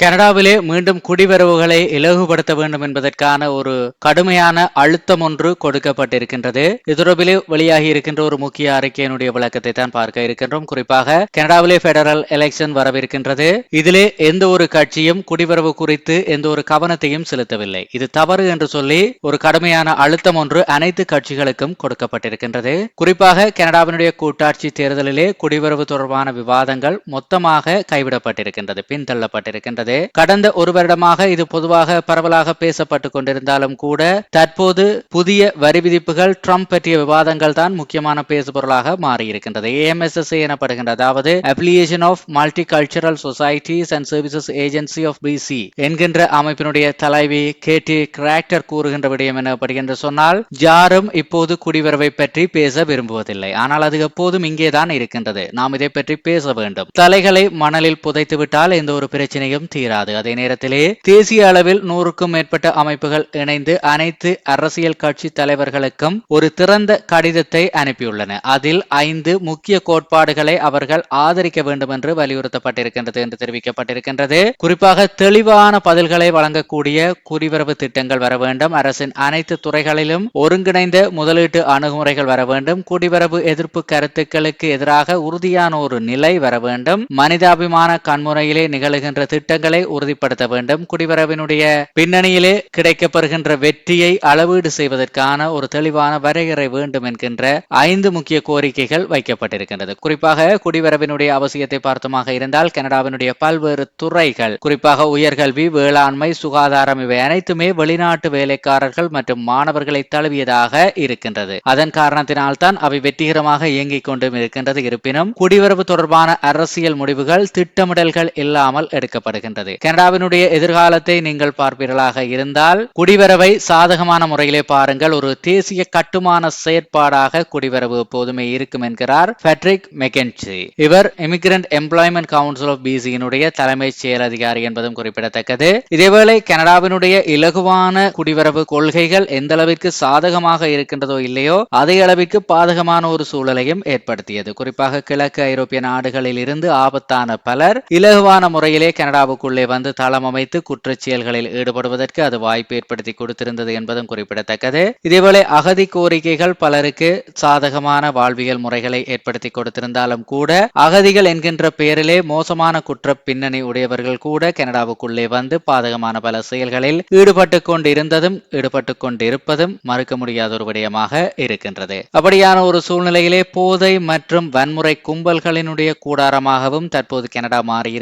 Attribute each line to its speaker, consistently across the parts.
Speaker 1: கனடாவிலே மீண்டும் குடிவரவுகளை இலகுபடுத்த வேண்டும் என்பதற்கான ஒரு கடுமையான அழுத்தம் ஒன்று கொடுக்கப்பட்டிருக்கின்றது. இதுரபிலே வெளியாகி இருக்கின்ற ஒரு முக்கிய அறிக்கையினுடைய விளக்கத்தை தான் பார்க்க இருக்கின்றோம். குறிப்பாக கனடாவிலே பெடரல் எலெக்ஷன் வரவிருக்கின்றது. இதிலே எந்த ஒரு கட்சியும் குடிவரவு குறித்து எந்த ஒரு கவனத்தையும் செலுத்தவில்லை. இது தவறு என்று சொல்லி ஒரு கடுமையான அழுத்தம் ஒன்று அனைத்து கட்சிகளுக்கும் கொடுக்கப்பட்டிருக்கின்றது. குறிப்பாக கனடாவினுடைய கூட்டாட்சி தேர்தலிலே குடிவரவு தொடர்பான விவாதங்கள் மொத்தமாக கைவிடப்பட்டிருக்கின்றது பின்தள்ளப்பட்டிருக்கின்றது. கடந்த ஒரு வருடமாக இது பொதுவாக பரவலாக பேசப்பட்டு கொண்டிருந்தாலும் கூட தற்போது புதிய வரி விதிப்புகள் ட்ரம்ப் பற்றிய விவாதங்கள் தான் முக்கியமான பேசுபொருளாக மாறியிருக்கின்றது. ஏஎம்எஸ்எஸ் எனப்படுகின்ற அதாவது application of multi cultural societies and services agency of BC என்கின்ற அமைப்பினுடைய தலைவி கேடி கிராக்டர் கூறுகின்ற விடயம் எனப்படுகின்ற சொன்னால் யாரும் இப்போது குடிவரவை பற்றி பேச விரும்புவதில்லை. ஆனால் அது எப்போதும் இங்கேதான் இருக்கின்றது. நாம் இதை பற்றி பேச வேண்டும். தலைகளை மணலில் புதைத்து விட்டால் எந்த ஒரு பிரச்சனையும் தீராது. அதே நேரத்திலே தேசிய அளவில் நூறுக்கும் மேற்பட்ட அமைப்புகள் இணைந்து அனைத்து அரசியல் கட்சி தலைவர்களுக்கும் ஒரு திறந்த கடிதத்தை அனுப்பியுள்ளன. அதில் ஐந்து முக்கிய கோட்பாடுகளை அவர்கள் ஆதரிக்க வேண்டும் என்று வலியுறுத்தப்பட்டிருக்கின்றது என்று தெரிவிக்கப்பட்டிருக்கின்றது. குறிப்பாக தெளிவான பதில்களை வழங்கக்கூடிய குடிவரவு திட்டங்கள் வர வேண்டும். அரசின் அனைத்து துறைகளிலும் ஒருங்கிணைந்த முதலீட்டு அணுகுமுறைகள் வர வேண்டும். குடிவரவு எதிர்ப்பு கருத்துக்களுக்கு எதிராக உறுதியான ஒரு நிலை வர வேண்டும். மனிதாபிமான கண்முறையிலே நிகழுகின்ற திட்டங்கள் உறுதிப்படுத்த வேண்டும். குடிவரவினுடைய பின்னணியிலே கிடைக்கப்பெறுகின்ற வெற்றியை அளவீடு செய்வதற்கான ஒரு தெளிவான வரையறை வேண்டும் என்கின்ற ஐந்து முக்கிய கோரிக்கைகள் வைக்கப்பட்டிருக்கின்றது. குறிப்பாக குடிவரவினுடைய அவசியத்தை பார்த்தமாக இருந்தால் கனடாவினுடைய பல்வேறு துறைகள் குறிப்பாக உயர்கல்வி வேளாண்மை சுகாதாரம் இவை அனைத்துமே வெளிநாட்டு வேலைக்காரர்கள் மற்றும் மாணவர்களை தழுவியதாக இருக்கின்றது. அதன் காரணத்தினால் தான் அவை வெற்றிகரமாக இயங்கிக் கொண்டும் இருக்கின்றது. இருப்பினும் குடிவரவு தொடர்பான அரசியல் முடிவுகள் திட்டமிடல்கள் இல்லாமல் எடுக்கப்படுகின்றன. வருகின்றது கனடாவினுடைய எதிர்காலத்தை நீங்கள் பார்ப்பீர்களாக இருந்தால் குடிவரவை சாதகமான முறையிலே பாருங்கள். ஒரு தேசிய கட்டுமான செயற்பாடாக குடிவரவு எப்போதுமே இருக்கும் என்கிறார் பெட்ரிக் மெக்கென்சி இவர் இமிகிரண்ட் எம்ப்ளாய்மெண்ட் கவுன்சில் ஆஃப் பிசியினுடைய தலைமை செயல் அதிகாரி என்பதும் குறிப்பிடத்தக்கது. இதேவேளை கனடாவினுடைய இலகுவான குடிவரவு கொள்கைகள் எந்த அளவிற்கு சாதகமாக இருக்கின்றதோ இல்லையோ அதே அளவிற்கு பாதகமான ஒரு சூழலையும் ஏற்படுத்தியது. குறிப்பாக கிழக்கு ஐரோப்பிய நாடுகளில் இருந்து ஆபத்தான பலர் இலகுவான முறையிலே கனடாவுக்கு நாட்டிற்குள்ளே வந்து தளம் அமைத்து குற்றச் செயல்களில் ஈடுபடுவதற்கு அது வாய்ப்பு ஏற்படுத்தி கொடுத்திருந்தது என்பதும் குறிப்பிடத்தக்கது. இதேவேளை அகதி கோரிக்கைகள் பலருக்கு சாதகமான வாழ்வியல் முறைகளை ஏற்படுத்தி கொடுத்திருந்தாலும் கூட அகதிகள் என்கின்ற பெயரிலே மோசமான குற்ற பின்னணி உடையவர்கள் கூட கனடாவுக்குள்ளே வந்து பாதகமான பல செயல்களில் ஈடுபட்டு கொண்டிருந்ததும் ஈடுபட்டு கொண்டிருப்பதும் மறுக்க முடியாத ஒரு விடயமாக இருக்கின்றது. அப்படியான ஒரு சூழ்நிலையிலே போதை மற்றும் வன்முறை கும்பல்களினுடைய கூடாரமாகவும் தற்போது கனடா மாறி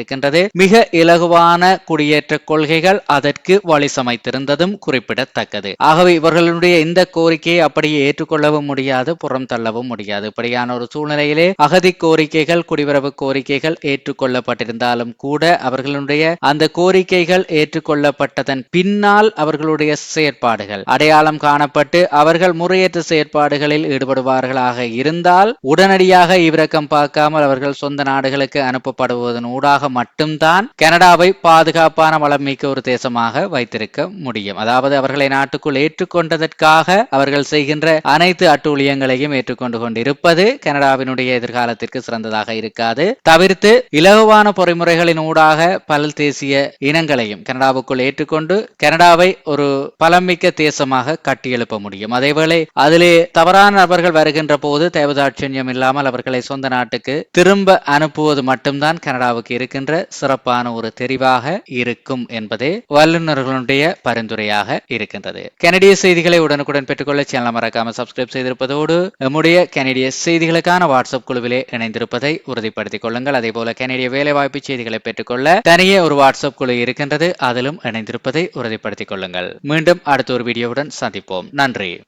Speaker 1: மிக மிக தொடர்பான குடியேற்ற கொள்கைகள் அதற்கு வழி சமைத்திருந்ததும் குறிப்பிடத்தக்கது. ஆகவே இவர்களுடைய இந்த கோரிக்கையை அப்படியே ஏற்றுக்கொள்ளவும் முடியாது புறம் தள்ளவும் முடியாது. இப்படியான ஒரு சூழ்நிலையிலே அகதி கோரிக்கைகள் குடிவரவு கோரிக்கைகள் ஏற்றுக்கொள்ளப்பட்டிருந்தாலும் கூட அவர்களுடைய அந்த கோரிக்கைகள் ஏற்றுக்கொள்ளப்பட்டதன் பின்னால் அவர்களுடைய செயற்பாடுகள் அடையாளம் காணப்பட்டு அவர்கள் முறையற்ற செயற்பாடுகளில் ஈடுபடுவார்களாக இருந்தால் உடனடியாக இவ்விரக்கம் பார்க்காமல் அவர்கள் சொந்த நாடுகளுக்கு அனுப்பப்படுவதன் ஊடாக மட்டும்தான் கனடாவை பாதுகாப்பான வளம் மிக்க ஒரு தேசமாக வைத்திருக்க முடியும். அதாவது அவர்களை நாட்டுக்குள் ஏற்றுக்கொண்டதற்காக அவர்கள் செய்கின்ற அனைத்து அட்டூழியங்களையும் ஏற்றுக்கொண்டு கொண்டிருப்பது கனடாவினுடைய எதிர்காலத்திற்கு சிறந்ததாக இருக்காது. தவிர்த்து இலகுவான பொறிமுறைகளின் ஊடாக பல் தேசிய இனங்களையும் கனடாவுக்குள் ஏற்றுக்கொண்டு கனடாவை ஒரு பலமிக்க தேசமாக கட்டியெழுப்ப முடியும். அதேவேளை அதிலே தவறான நபர்கள் வருகின்ற போது தேவதாட்சண்யம் இல்லாமல் அவர்களை சொந்த நாட்டுக்கு திரும்ப அனுப்புவது மட்டும்தான் கனடாவுக்கு இருக்கின்ற சிறப்பான ஒரு தெரிவாக இருக்கும் என்பதே வல்லுநர்களுடைய பரிந்துரையாக இருக்கின்றது. கனடிய செய்திகளை உடனுக்குடன் பெற்றுக்கொள்ள சேனல் மறக்காம சப்ஸ்கிரைப் செய்திருப்பதோடு நம்முடைய கனடிய செய்திகளுக்கான வாட்ஸ்அப் குழுவிலே இணைந்திருப்பதை உறுதிப்படுத்திக் கொள்ளுங்கள். அதே போல கனடிய வேலைவாய்ப்பு செய்திகளை பெற்றுக்கொள்ள தனியே ஒரு வாட்ஸ்அப் குழு இருக்கின்றது. அதிலும் இணைந்திருப்பதை உறுதிப்படுத்திக் கொள்ளுங்கள். மீண்டும் அடுத்த ஒரு வீடியோவுடன் சந்திப்போம். நன்றி.